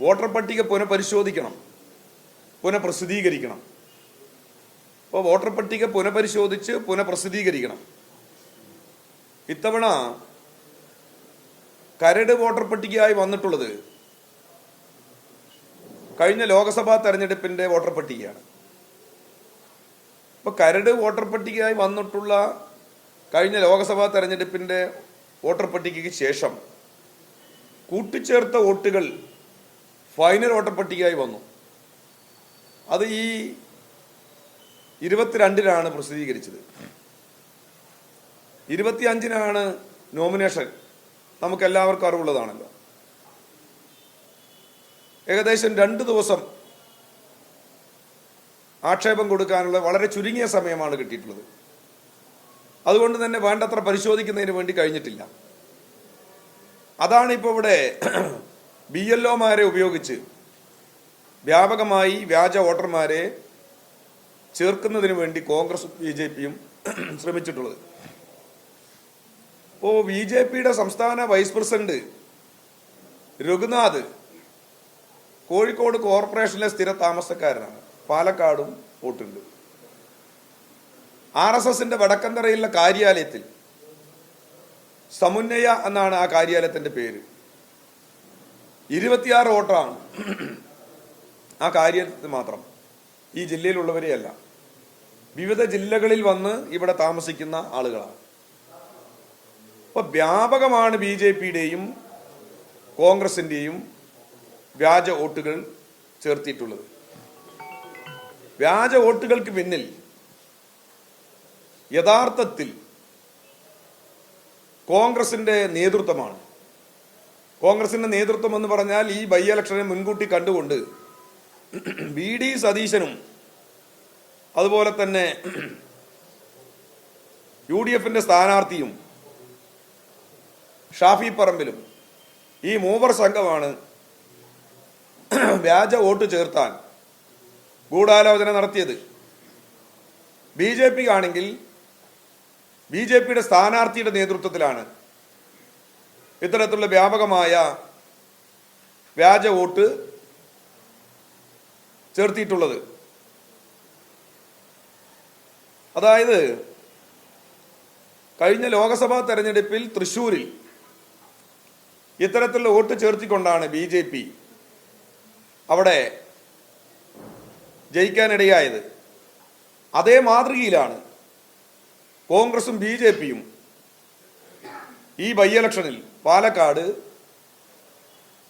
Voter പട്ടിക പുനഃപരിശോധിക്കണം. പുനഃപ്രസിദ്ധീകരിക്കണം. അപ്പോൾ voter പട്ടിക പുനഃപരിശോധിച്ച് പുനഃപ്രസിദ്ധീകരിക്കണം. ഇത്തവണ കരട് വോട്ടർ പട്ടികയായി വന്നിട്ടുള്ളത് കഴിഞ്ഞ ലോക്സഭാ തെരഞ്ഞെടുപ്പിന്റെ വോട്ടർ പട്ടികയാണ്. അപ്പോൾ കരട് വോട്ടർ പട്ടികയായി വന്നിട്ടുള്ള കഴിഞ്ഞ ലോക്സഭാ തെരഞ്ഞെടുപ്പിന്റെ വോട്ടർ പട്ടികയ്ക്ക് ശേഷം കൂട്ടിച്ചേർത്ത വോട്ടുകൾ ഫൈനൽ വോട്ടർ പട്ടികയായി വന്നു. അത് ഈ ഇരുപത്തിരണ്ടിനാണ് പ്രസിദ്ധീകരിച്ചത്. ഇരുപത്തിയഞ്ചിനാണ് നോമിനേഷൻ. നമുക്ക് എല്ലാവർക്കും അറിവുള്ളതാണല്ലോ. ഏകദേശം രണ്ട് ദിവസം ആക്ഷേപം കൊടുക്കാനുള്ള വളരെ ചുരുങ്ങിയ സമയമാണ് കിട്ടിയിട്ടുള്ളത്. അതുകൊണ്ട് തന്നെ വേണ്ടത്ര പരിശോധിക്കുന്നതിന് വേണ്ടി കഴിഞ്ഞിട്ടില്ല. അതാണ് ഇപ്പോൾ ഇവിടെ ബി എൽ ഒമാരെ ഉപയോഗിച്ച് വ്യാപകമായി വ്യാജ വോട്ടർമാരെ ചേർക്കുന്നതിന് വേണ്ടി കോൺഗ്രസും ബി ജെ പിയും ശ്രമിച്ചിട്ടുള്ളത്. ഇപ്പോൾ ബി ജെ പിയുടെ സംസ്ഥാന വൈസ് പ്രസിഡന്റ് രഘുനാഥ് കോഴിക്കോട് കോർപ്പറേഷനിലെ സ്ഥിര താമസക്കാരനാണ്. പാലക്കാടും വോട്ടുണ്ട്. ആർ എസ് എസിന്റെ വടക്കന്തറയിലുള്ള കാര്യാലയത്തിൽ സമുന്നയ എന്നാണ് ആ കാര്യാലയത്തിന്റെ പേര്. ഇരുപത്തിയാറ് വോട്ടാണ്. ആ കാര്യത്തിൽ മാത്രം. ഈ ജില്ലയിലുള്ളവരെയല്ല വിവിധ ജില്ലകളിൽ വന്ന് ഇവിടെ താമസിക്കുന്ന ആളുകളാണ്. അപ്പൊ വ്യാപകമാണ് ബി ജെ പിയുടെയും കോൺഗ്രസിന്റെയും വ്യാജ വോട്ടുകൾ ചേർത്തിയിട്ടുള്ളത്. വ്യാജ വോട്ടുകൾക്ക് പിന്നിൽ യഥാർത്ഥത്തിൽ കോൺഗ്രസിന്റെ നേതൃത്വമാണ് കോൺഗ്രസിന്റെ നേതൃത്വം എന്ന് പറഞ്ഞാൽ ഈ ബൈ ഇലക്ഷനെ മുൻകൂട്ടി കണ്ടുകൊണ്ട് വി ഡി സതീശനും അതുപോലെ തന്നെ യു ഡി എഫിന്റെ സ്ഥാനാർത്ഥിയും ഷാഫി പറമ്പിലും ഈ മൂവർ സംഘമാണ് വ്യാജ വോട്ട് ചേർത്താൻ ഗൂഢാലോചന നടത്തിയത്. ബി ജെ പി ആണെങ്കിൽ ബി ജെ പിയുടെ സ്ഥാനാർത്ഥിയുടെ നേതൃത്വത്തിലാണ് ഇത്തരത്തിലുള്ള വ്യാപകമായ വ്യാജ വോട്ട് ചേർത്തിയിട്ടുള്ളത്. അതായത് കഴിഞ്ഞ ലോക്സഭാ തെരഞ്ഞെടുപ്പിൽ തൃശ്ശൂരിൽ ഇത്തരത്തിലുള്ള വോട്ട് ചേർത്തിക്കൊണ്ടാണ് ബി ജെ പി അവിടെ ജയിക്കാനിടയായത്. അതേ മാതൃകയിലാണ് കോൺഗ്രസും ബി ജെ പിയും ഈ ബൈ ഇലക്ഷനിൽ പാലക്കാട്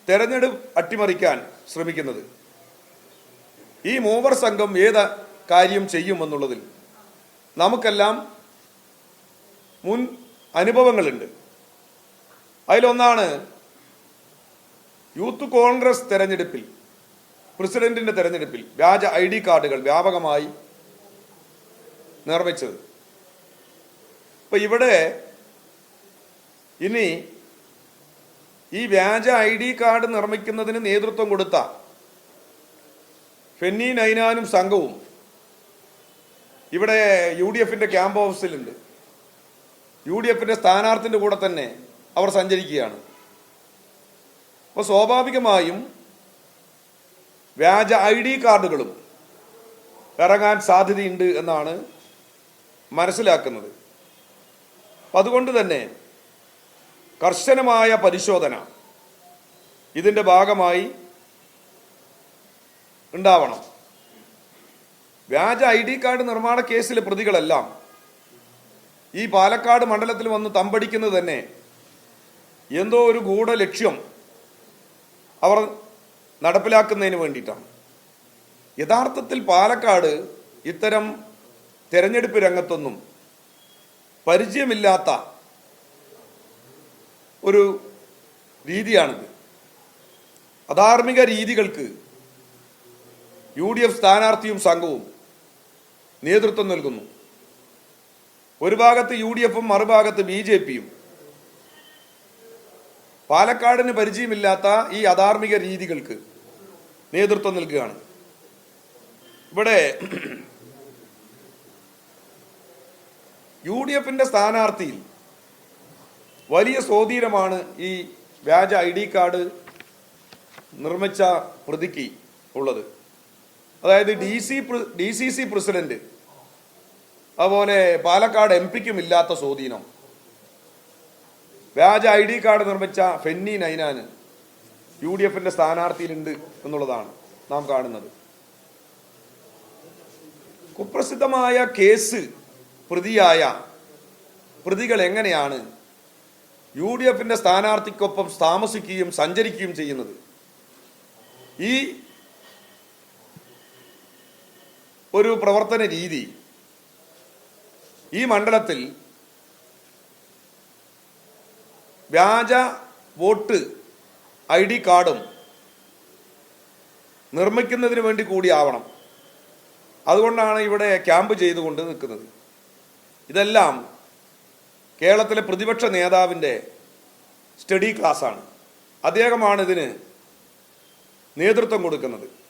തെരഞ്ഞെടുപ്പ് അട്ടിമറിക്കാൻ ശ്രമിക്കുന്നത്. ഈ മൂവർ സംഘം ഏത് കാര്യം ചെയ്യുമെന്നുള്ളതിൽ നമുക്കെല്ലാം മുൻ അനുഭവങ്ങളുണ്ട്. അതിലൊന്നാണ് യൂത്ത് കോൺഗ്രസ് തെരഞ്ഞെടുപ്പിൽ പ്രസിഡന്റിന്റെ തെരഞ്ഞെടുപ്പിൽ വ്യാജ ഐ ഡി കാർഡുകൾ വ്യാപകമായി നിർമ്മിച്ചത്. ഇപ്പൊ ഇവിടെ ഇനി ഈ വ്യാജ ഐ ഡി കാർഡ് നിർമ്മിക്കുന്നതിന് നേതൃത്വം കൊടുത്ത ഫെന്നി നൈനാനും സംഘവും ഇവിടെ യു ഡി എഫിന്റെ ക്യാമ്പ് ഓഫീസിലുണ്ട് യു ഡി എഫിന്റെ സ്ഥാനാർത്ഥിന്റെ കൂടെ തന്നെ അവർ സഞ്ചരിക്കുകയാണ്. അപ്പോൾ സ്വാഭാവികമായും വ്യാജ ഐ ഡി കാർഡുകളും ഇറങ്ങാൻ സാധ്യതയുണ്ട് എന്നാണ് മനസ്സിലാക്കുന്നത്. അതുകൊണ്ട് തന്നെ കർശനമായ പരിശോധന. ഇതിന്റെ ഭാഗമായി ഉണ്ടാവണം. വ്യാജ ഐ ഡി കാർഡ് നിർമ്മാണ കേസിലെ പ്രതികളെല്ലാം ഈ പാലക്കാട് മണ്ഡലത്തിൽ വന്ന് തമ്പടിക്കുന്നത് തന്നെ എന്തോ ഒരു ഗൂഢ ലക്ഷ്യം അവർ നടപ്പിലാക്കുന്നതിന് വേണ്ടിയിട്ടാണ്. യഥാർത്ഥത്തിൽ പാലക്കാട് ഇത്തരം തെരഞ്ഞെടുപ്പ് രംഗത്തൊന്നും പരിചയമില്ലാത്ത ഒരു രീതിയാണിത്. അധാർമിക രീതികൾക്ക് യു ഡി എഫ് സ്ഥാനാർത്ഥിയും സംഘവും നേതൃത്വം നൽകുന്നു. ഒരു ഭാഗത്ത് യു ഡി എഫും മറുഭാഗത്ത് ബി ജെ പിയും. പാലക്കാടിന് പരിചയമില്ലാത്ത ഈ അധാർമിക രീതികൾക്ക് നേതൃത്വം നൽകുകയാണ്. ഇവിടെ യു ഡി എഫിന്റെ സ്ഥാനാർത്ഥിയിൽ വലിയ സ്വാധീനമാണ് ഈ വ്യാജ ഐ ഡി കാർഡ് നിർമ്മിച്ച പ്രതിക്ക് ഉള്ളത്. അതായത് D C D C C president അതുപോലെ പാലക്കാട് എം പിക്കും ഇല്ലാത്ത സ്വാധീനം. വ്യാജ ഐ ഡി കാർഡ് നിർമ്മിച്ച ഫെന്നി നൈനാന് യു ഡി എഫിന്റെ സ്ഥാനാർത്ഥിയിലുണ്ട് എന്നുള്ളതാണ് നാം കാണുന്നത്. കുപ്രസിദ്ധമായ കേസ് പ്രതിയായ പ്രതികൾ എങ്ങനെയാണ് യു ഡി എഫിന്റെ സ്ഥാനാർത്ഥിക്കൊപ്പം താമസിക്കുകയും സഞ്ചരിക്കുകയും ചെയ്യുന്നത്. ഈ ഒരു പ്രവർത്തന രീതി ഈ മണ്ഡലത്തിൽ വ്യാജ വോട്ട് ഐ ഡി കാർഡും നിർമ്മിക്കുന്നതിന് വേണ്ടി കൂടി ആവണം. അതുകൊണ്ടാണ് ഇവിടെ ക്യാമ്പ് ചെയ്തുകൊണ്ട് നിൽക്കുന്നത്. ഇതെല്ലാം കേരളത്തിലെ പ്രതിപക്ഷ നേതാവിന്റെ സ്റ്റഡി ക്ലാസ്സാണ്. അദ്ദേഹമാണ് ഇതിന് നേതൃത്വം കൊടുക്കുന്നത്.